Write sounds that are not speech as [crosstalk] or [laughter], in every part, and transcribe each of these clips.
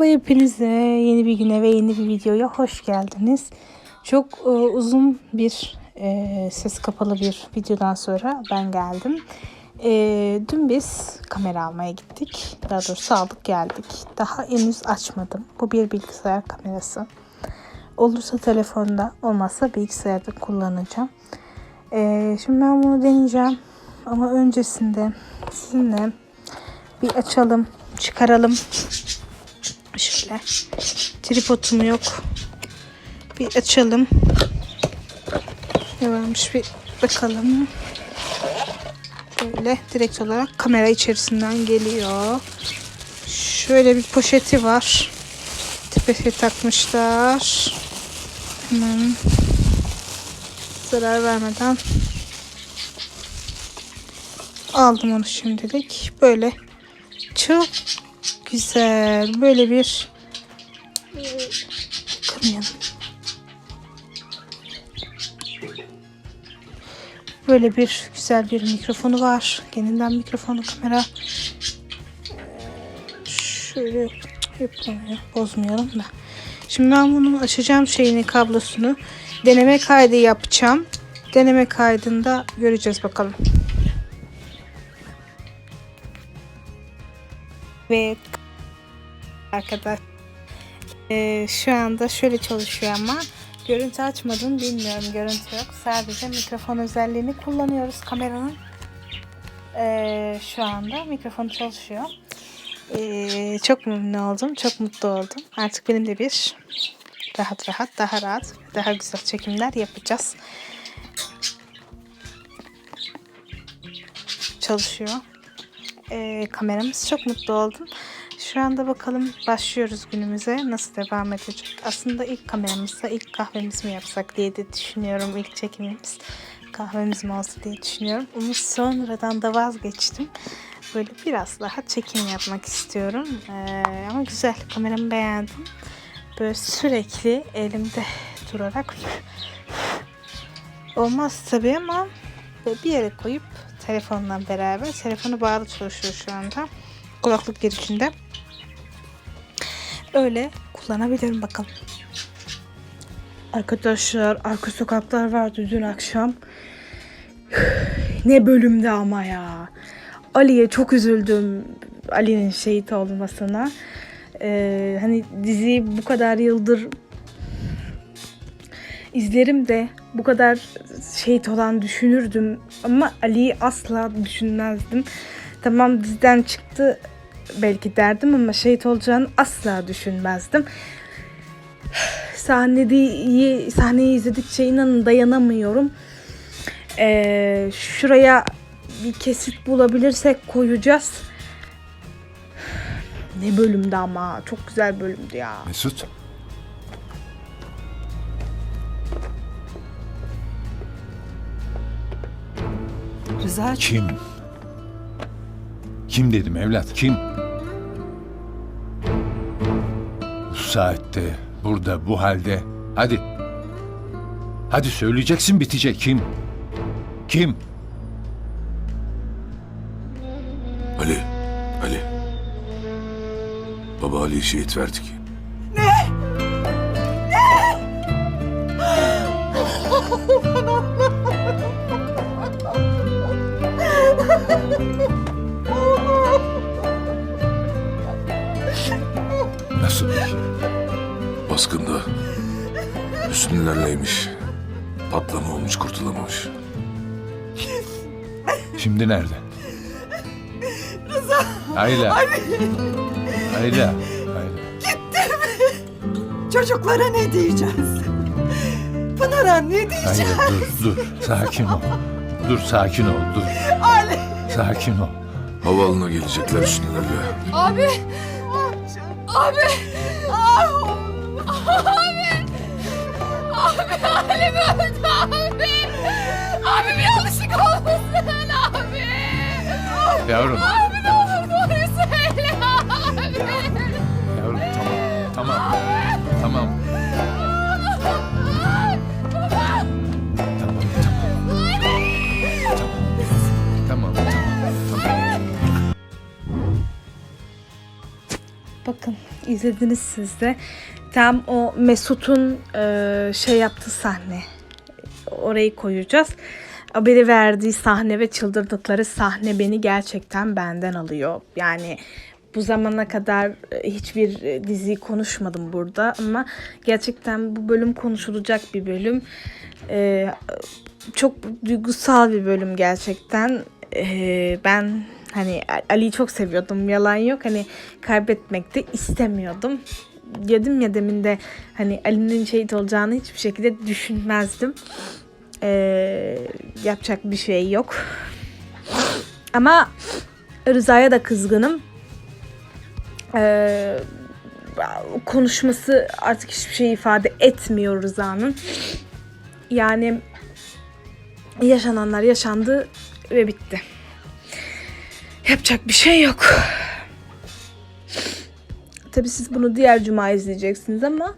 Merhaba hepinize. Yeni bir güne ve yeni bir videoya hoş geldiniz. Çok e, uzun bir e, ses kapalı bir videodan sonra ben geldim. E, dün biz kamera almaya gittik. Daha doğrusu aldık geldik. Daha henüz açmadım. Bu bir bilgisayar kamerası. Olursa telefonda, olmazsa bilgisayarda kullanacağım. E, şimdi ben bunu deneyeceğim. Ama öncesinde sizinle bir açalım, çıkaralım. Şöyle. Tripodum yok. Bir açalım. Ne varmış bir bakalım. Böyle direkt olarak kamera içerisinden geliyor. Şöyle bir poşeti var. Tepesi takmışlar. Hemen zarar vermeden aldım onu şimdilik. Böyle çok güzel. Böyle bir Böyle bir güzel bir mikrofonu var. Kendinden mikrofonu kamera. Şöyle yapalım, bozmayalım da. Şimdi ben bunun açacağım şeyini kablosunu deneme kaydı yapacağım. Deneme kaydında göreceğiz bakalım. Evet arkadaş Ee, şu anda şöyle çalışıyor ama görüntü açmadım bilmiyorum görüntü yok. Sadece mikrofon özelliğini kullanıyoruz kameranın. Ee, şu anda mikrofon çalışıyor. Ee, çok memnun oldum çok mutlu oldum. Artık benim de bir rahat rahat daha rahat daha güzel çekimler yapacağız. Çalışıyor. Ee, kameramız çok mutlu oldum şu anda bakalım başlıyoruz günümüze nasıl devam edecek. Aslında ilk kameramızda ilk kahvemiz mi yapsak diye de düşünüyorum. İlk çekimimiz kahvemiz mi olsa diye düşünüyorum. Ama sonradan da vazgeçtim. Böyle biraz daha çekim yapmak istiyorum. Ee, ama güzel kameramı beğendim. Böyle sürekli elimde durarak olmaz tabii ama bir yere koyup telefonla beraber telefonu bağlı çalışıyor şu anda kulaklık girişinde öyle kullanabilirim bakalım. Arkadaşlar arka sokaklar vardı dün akşam. [sighs] ne bölümde ama ya. Ali'ye çok üzüldüm. Ali'nin şehit olmasına. Ee, hani diziyi bu kadar yıldır izlerim de bu kadar şehit olan düşünürdüm. Ama Ali'yi asla düşünmezdim. Tamam diziden çıktı belki derdim ama şehit olacağını asla düşünmezdim. Sahneyi, sahneyi izledikçe inanın dayanamıyorum. Ee, şuraya bir kesit bulabilirsek koyacağız. Ne bölümdü ama çok güzel bölümdü ya. Mesut. Rıza Kim? Kim dedim evlat kim? Saatte, burada, bu halde. Hadi. Hadi söyleyeceksin bitecek kim? Kim? Ali, Ali. Baba Ali'yi şehit verdik. Hüsnülerleymiş. Patlama olmuş kurtulamamış. Şimdi nerede? Rıza. Ayla. Ayla. Ayla. çocuklara ne diyeceğiz? Pınar'a ne diyeceğiz? Ayla dur dur. Sakin ol. Dur sakin ol dur. Sakin ol. Havaalanına gelecekler Hüsnülerle. Abi! Abi! Abi! Abi Halim öldü abi! Abi bir yanlışlık olmasın abi! Yavrum. Abi ne olur doğruyu söyle abi! Yavrum tamam. Tamam. Tamam. Tamam. Tamam. Tamam. Tamam. Tamam. Bakın izlediniz siz de. Tam o Mesut'un e, şey yaptığı sahne. Orayı koyacağız. Haberi verdiği sahne ve çıldırdıkları sahne beni gerçekten benden alıyor. Yani bu zamana kadar e, hiçbir e, diziyi konuşmadım burada ama gerçekten bu bölüm konuşulacak bir bölüm. E, çok duygusal bir bölüm gerçekten. E, ben hani Ali'yi çok seviyordum yalan yok hani kaybetmek de istemiyordum. Dedim ya demin de hani Ali'nin şehit olacağını hiçbir şekilde düşünmezdim. E, yapacak bir şey yok. Ama Rıza'ya da kızgınım. Ee, konuşması artık hiçbir şey ifade etmiyor Rıza'nın. Yani yaşananlar yaşandı ve bitti. Yapacak bir şey yok. Tabii siz bunu diğer cuma izleyeceksiniz ama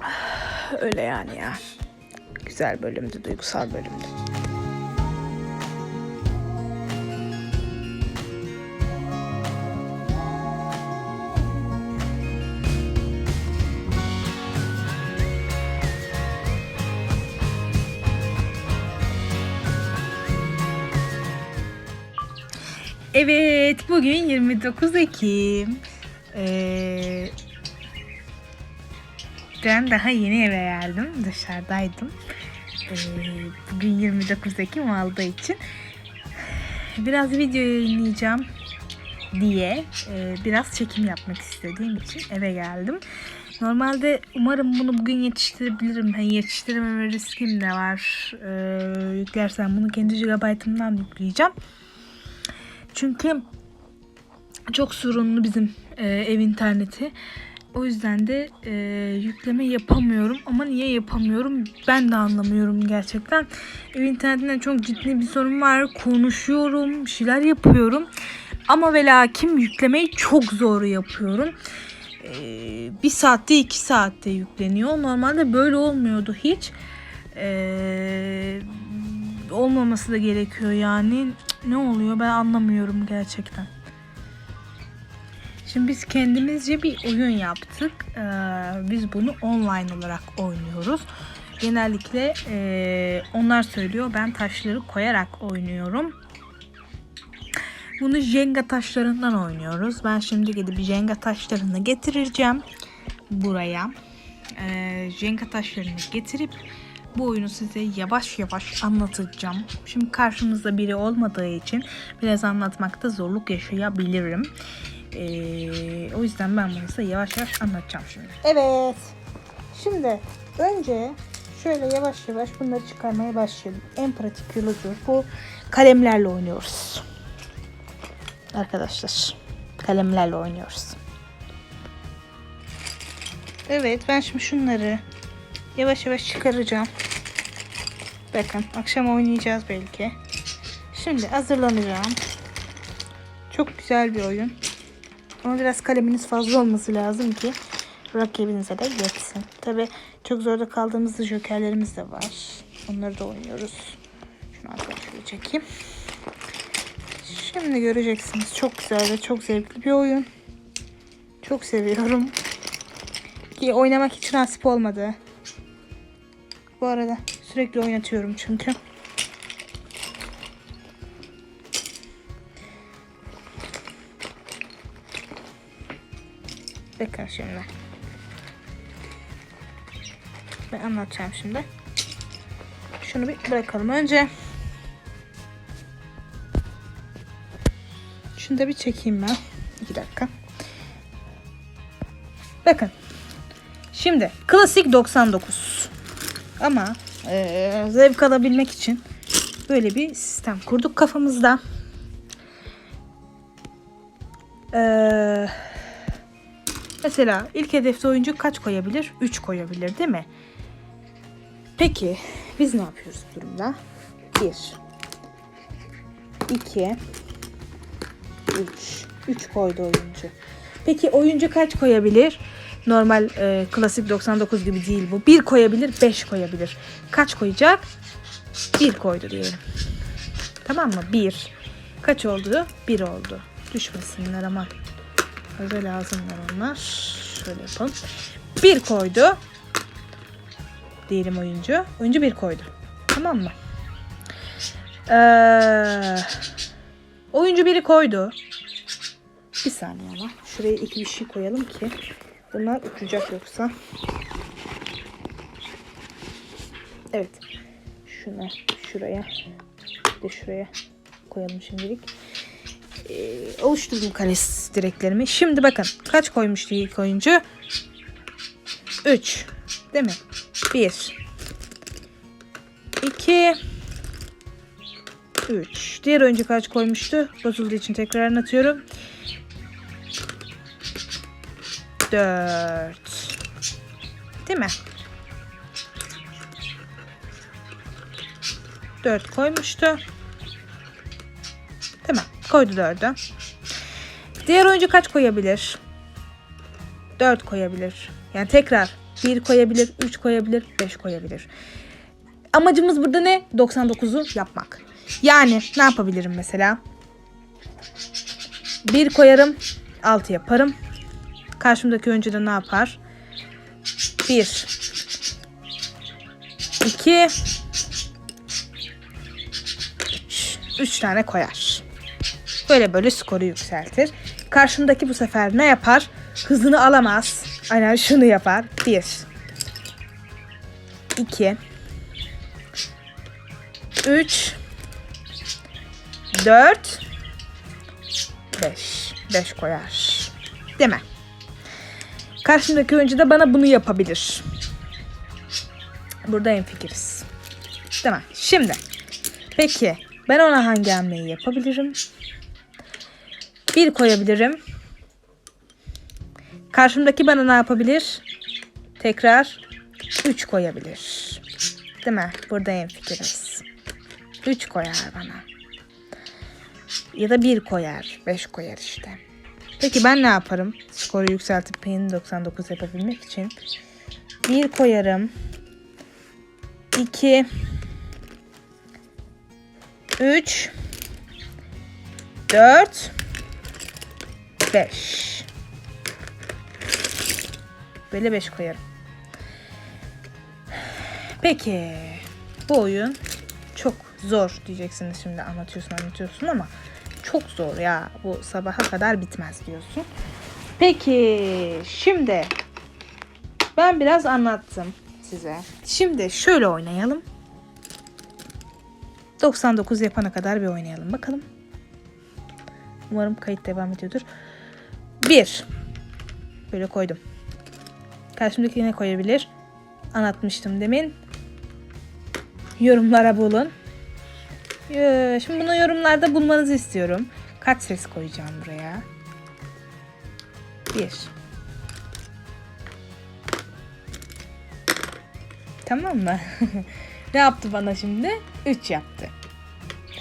[sighs] öyle yani ya. Güzel bölümdü, duygusal bölümdü. Evet, bugün 29 Ekim. Ee, ben daha yeni eve geldim. Dışarıdaydım. Ee, bugün 29 Ekim olduğu için biraz video yayınlayacağım diye e, biraz çekim yapmak istediğim için eve geldim. Normalde umarım bunu bugün yetiştirebilirim. Hani yetiştirememe riskim de var. Ee, yüklersem bunu kendi gigabaytımdan yükleyeceğim. Çünkü çok sorunlu bizim e, ev interneti. O yüzden de e, yükleme yapamıyorum. Ama niye yapamıyorum ben de anlamıyorum gerçekten. Ev internetinden çok ciddi bir sorun var. Konuşuyorum, bir şeyler yapıyorum. Ama ve lakin yüklemeyi çok zor yapıyorum. E, bir saatte iki saatte yükleniyor. Normalde böyle olmuyordu hiç. E, olmaması da gerekiyor yani. Ne oluyor ben anlamıyorum gerçekten. Şimdi biz kendimizce bir oyun yaptık. Ee, biz bunu online olarak oynuyoruz. Genellikle e, onlar söylüyor. Ben taşları koyarak oynuyorum. Bunu Jenga taşlarından oynuyoruz. Ben şimdi gidip Jenga taşlarını getireceğim buraya. Ee, Jenga taşlarını getirip bu oyunu size yavaş yavaş anlatacağım. Şimdi karşımızda biri olmadığı için biraz anlatmakta zorluk yaşayabilirim. Ee, o yüzden ben bunu size yavaş yavaş anlatacağım şimdi. Evet. Şimdi önce şöyle yavaş yavaş bunları çıkarmaya başlayalım. En pratik yoludur. Bu kalemlerle oynuyoruz. Arkadaşlar kalemlerle oynuyoruz. Evet ben şimdi şunları yavaş yavaş çıkaracağım. Bakın akşam oynayacağız belki. Şimdi hazırlanacağım. Çok güzel bir oyun. Ama biraz kaleminiz fazla olması lazım ki rakibinize de yetsin. Tabi çok zorda kaldığımız jokerlerimiz de var. Onları da oynuyoruz. Şunu arkadaşlar çekeyim. Şimdi göreceksiniz. Çok güzel ve çok zevkli bir oyun. Çok seviyorum. Ki oynamak hiç nasip olmadı. Bu arada sürekli oynatıyorum çünkü. Bakın şimdi. Ben anlatacağım şimdi. Şunu bir bırakalım önce. Şunu da bir çekeyim ben. İki dakika. Bakın. Şimdi klasik 99. Ama eee, zevk alabilmek için böyle bir sistem kurduk kafamızda. Eee Mesela ilk hedefte oyuncu kaç koyabilir? 3 koyabilir değil mi? Peki biz ne yapıyoruz bu durumda? 1 2 3 3 koydu oyuncu. Peki oyuncu kaç koyabilir? Normal e, klasik 99 gibi değil bu. 1 koyabilir, 5 koyabilir. Kaç koyacak? 1 koydu diyelim. Tamam mı? 1 Kaç oldu? 1 oldu. Düşmesinler aman. Fazla lazımlar onlar. Şöyle yapalım. 1 koydu. Diyelim oyuncu. Oyuncu 1 koydu. Tamam mı? Ee, oyuncu biri koydu. Bir saniye ama. Şuraya iki bir şey koyalım ki. Bunlar uçacak yoksa. Evet. Şunu şuraya. De şuraya koyalım şimdilik. Ee, oluşturdum kales direklerimi. Şimdi bakın kaç koymuştu ilk oyuncu? 3. Değil mi? 1 2 3. Diğer oyuncu kaç koymuştu? Bozulduğu için tekrar anlatıyorum. 4. Değil mi? 4 koymuştu. Değil mi? Koydu 4'ü. Diğer oyuncu kaç koyabilir? 4 koyabilir. Yani tekrar 1 koyabilir, 3 koyabilir, 5 koyabilir. Amacımız burada ne? 99'u yapmak. Yani ne yapabilirim mesela? 1 koyarım, 6 yaparım. Karşımdaki oyuncu da ne yapar? 1 2 3 3 tane koyar. Böyle böyle skoru yükseltir. Karşımdaki bu sefer ne yapar? Hızını alamaz. Aynen şunu yapar. 1 2 3 4 5 5 koyar. Değil mi? Karşımdaki oyuncu da bana bunu yapabilir. Burada en fikiriz. Mi? Şimdi. Peki. Ben ona hangi hamleyi yapabilirim? Bir koyabilirim. Karşımdaki bana ne yapabilir? Tekrar 3 koyabilir. Değil mi? Burada en fikiriz. 3 koyar bana. Ya da 1 koyar. 5 koyar işte. Peki ben ne yaparım? Skoru yükseltip payını 99 yapabilmek için. 1 koyarım. 2 3 4 5 Böyle 5 koyarım. Peki bu oyun çok zor diyeceksiniz şimdi anlatıyorsun anlatıyorsun ama çok zor ya bu sabaha kadar bitmez diyorsun. Peki şimdi ben biraz anlattım size. Şimdi şöyle oynayalım. 99 yapana kadar bir oynayalım bakalım. Umarım kayıt devam ediyordur. 1 Böyle koydum. Karşımdaki ne koyabilir? Anlatmıştım demin. Yorumlara bulun. Ee, Şimdi bunu yorumlarda bulmanızı istiyorum. Kaç ses koyacağım buraya? 1 Tamam mı? [laughs] ne yaptı bana şimdi? 3 yaptı.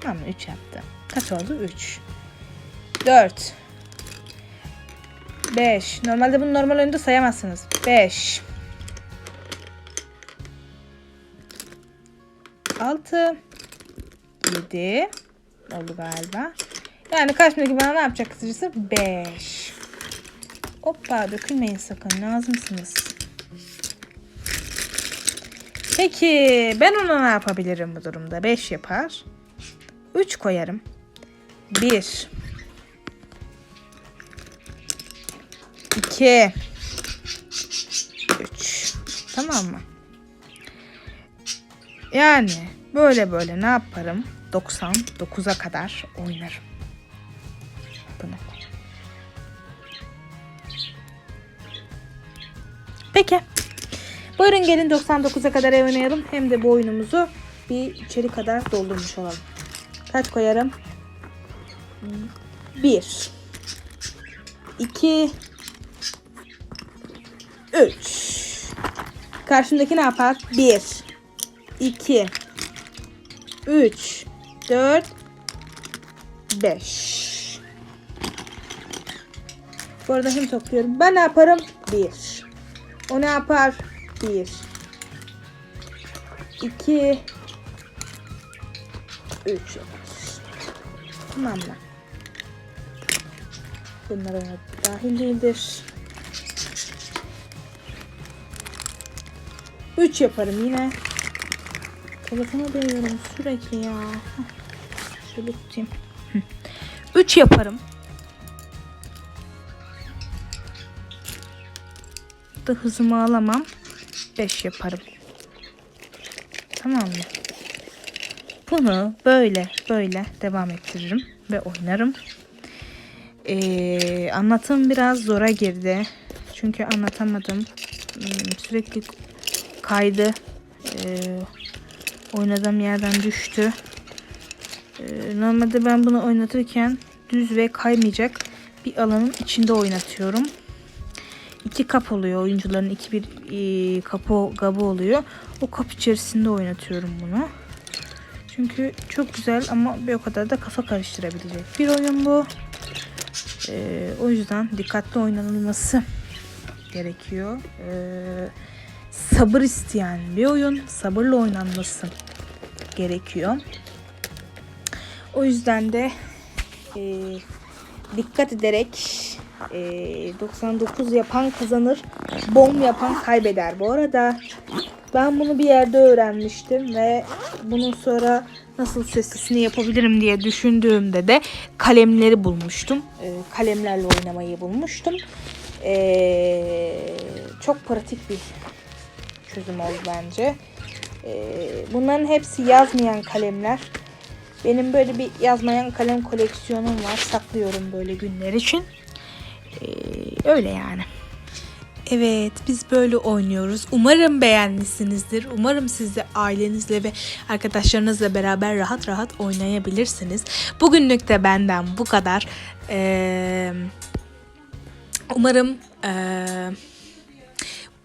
Tamam mı? 3 yaptı. Kaç oldu? 3 4 5 Normalde bunu normal oyunda sayamazsınız. 5 6 7 oldu galiba. Yani karşımdaki bana ne yapacak kısacası? 5 Hoppa dökülmeyin sakın. Lazımsınız. Peki ben ona ne yapabilirim bu durumda? 5 yapar. 3 koyarım. 1 2 3 Tamam mı? Yani böyle böyle ne yaparım? 99'a kadar oynarım. Bunu. Peki. Buyurun gelin 99'a kadar oynayalım. Hem de bu oyunumuzu bir içeri kadar doldurmuş olalım. Kaç koyarım? 1 2 3 Karşımdaki ne yapar? 1 2 3 4 5 Bu arada hem topluyorum. Ben ne yaparım? 1 O ne yapar? 1 2 3 yapar. Tamam mı? Bunlar ona dahil değildir. 3 yaparım yine. Telefona dönüyorum sürekli ya. Heh, Şöyle tutayım. 3 yaparım. Da hızımı alamam. 5 yaparım. Tamam mı? Bunu böyle böyle devam ettiririm ve oynarım. Ee, anlatım biraz zora girdi. Çünkü anlatamadım. Hmm, Sürekli kaydı. Ee, oynadığım yerden düştü. Ee, normalde ben bunu oynatırken düz ve kaymayacak bir alanın içinde oynatıyorum. İki kap oluyor. Oyuncuların iki bir e, kapı gabı oluyor. O kap içerisinde oynatıyorum bunu. Çünkü çok güzel ama bir o kadar da kafa karıştırabilecek bir oyun bu. Ee, o yüzden dikkatli oynanılması gerekiyor. Ee, sabır isteyen bir oyun. Sabırla oynanması gerekiyor. O yüzden de e, dikkat ederek e, 99 yapan kazanır, bom yapan kaybeder. Bu arada ben bunu bir yerde öğrenmiştim ve bunun sonra nasıl seslisini yapabilirim diye düşündüğümde de kalemleri bulmuştum. E, kalemlerle oynamayı bulmuştum. E, çok pratik bir çözüm oldu bence. E, bunların hepsi yazmayan kalemler. Benim böyle bir yazmayan kalem koleksiyonum var. Saklıyorum böyle günler için. Ee, öyle yani. Evet biz böyle oynuyoruz. Umarım beğenmişsinizdir. Umarım siz de ailenizle ve arkadaşlarınızla beraber rahat rahat oynayabilirsiniz. Bugünlük de benden bu kadar. Ee, umarım ee,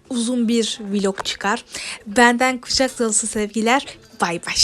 uzun bir vlog çıkar. Benden kucak dolusu sevgiler. Bay bay.